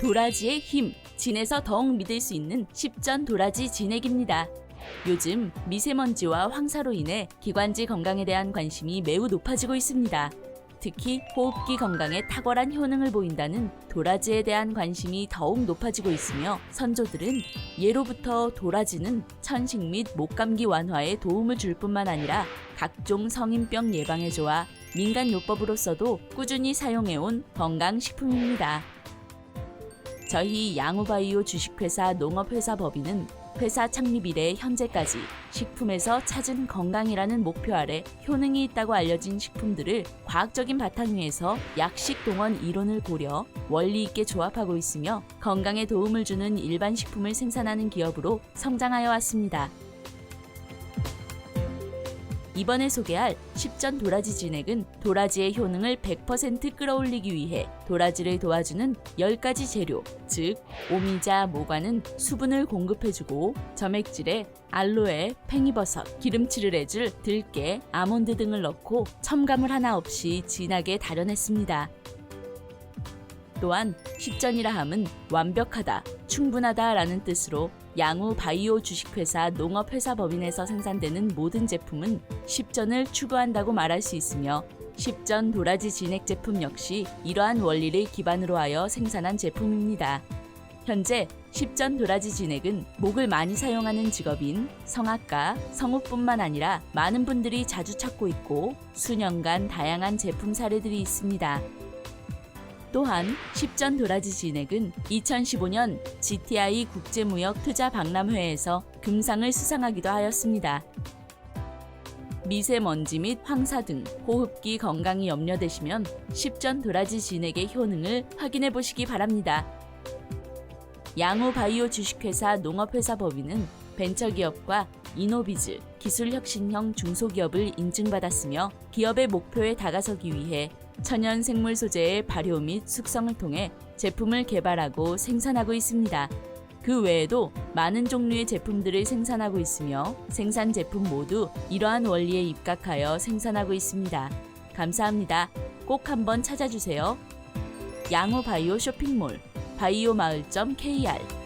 도라지의 힘, 진에서 더욱 믿을 수 있는 10전 도라지 진액입니다. 요즘 미세먼지와 황사로 인해 기관지 건강에 대한 관심이 매우 높아지고 있습니다. 특히 호흡기 건강에 탁월한 효능을 보인다는 도라지에 대한 관심이 더욱 높아지고 있으며 선조들은 예로부터 도라지는 천식 및 목감기 완화에 도움을 줄 뿐만 아니라 각종 성인병 예방에 좋아 민간 요법으로서도 꾸준히 사용해온 건강식품입니다. 저희 양우바이오 주식회사 농업회사 법인은 회사 창립 이래 현재까지 식품에서 찾은 건강이라는 목표 아래 효능이 있다고 알려진 식품들을 과학적인 바탕 위에서 약식 동원 이론을 고려 원리 있게 조합하고 있으며 건강에 도움을 주는 일반 식품을 생산하는 기업으로 성장하여 왔습니다. 이번에 소개할 10전 도라지 진액은 도라지의 효능을 100% 끌어올리기 위해 도라지를 도와주는 10가지 재료, 즉 오미자, 모과는 수분을 공급해주고 점액질에 알로에, 팽이버섯, 기름칠을 해줄 들깨, 아몬드 등을 넣고 첨가물 하나 없이 진하게 달여냈습니다. 또한 10전이라 함은 완벽하다, 충분하다라는 뜻으로 양우 바이오 주식회사 농업회사 법인에서 생산되는 모든 제품은 10전을 추구한다고 말할 수 있으며 10전 도라지 진액 제품 역시 이러한 원리를 기반으로 하여 생산한 제품입니다. 현재 10전 도라지 진액은 목을 많이 사용하는 직업인 성악가, 성우뿐만 아니라 많은 분들이 자주 찾고 있고 수년간 다양한 제품 사례들이 있습니다. 또한 10전 도라지 진액은 2015년 GTI 국제무역 투자 박람회에서 금상을 수상하기도 하였습니다. 미세먼지 및 황사 등 호흡기 건강이 염려되시면 10전 도라지 진액의 효능을 확인해 보시기 바랍니다. 양호 바이오 주식회사 농업회사 법인은 벤처기업과 이노비즈 기술혁신형 중소기업을 인증받았으며 기업의 목표에 다가서기 위해 천연 생물 소재의 발효 및 숙성을 통해 제품을 개발하고 생산하고 있습니다. 그 외에도 많은 종류의 제품들을 생산하고 있으며 생산 제품 모두 이러한 원리에 입각하여 생산하고 있습니다. 감사합니다. 꼭 한번 찾아주세요. 양호 바이오 쇼핑몰 바이오 마을점 KR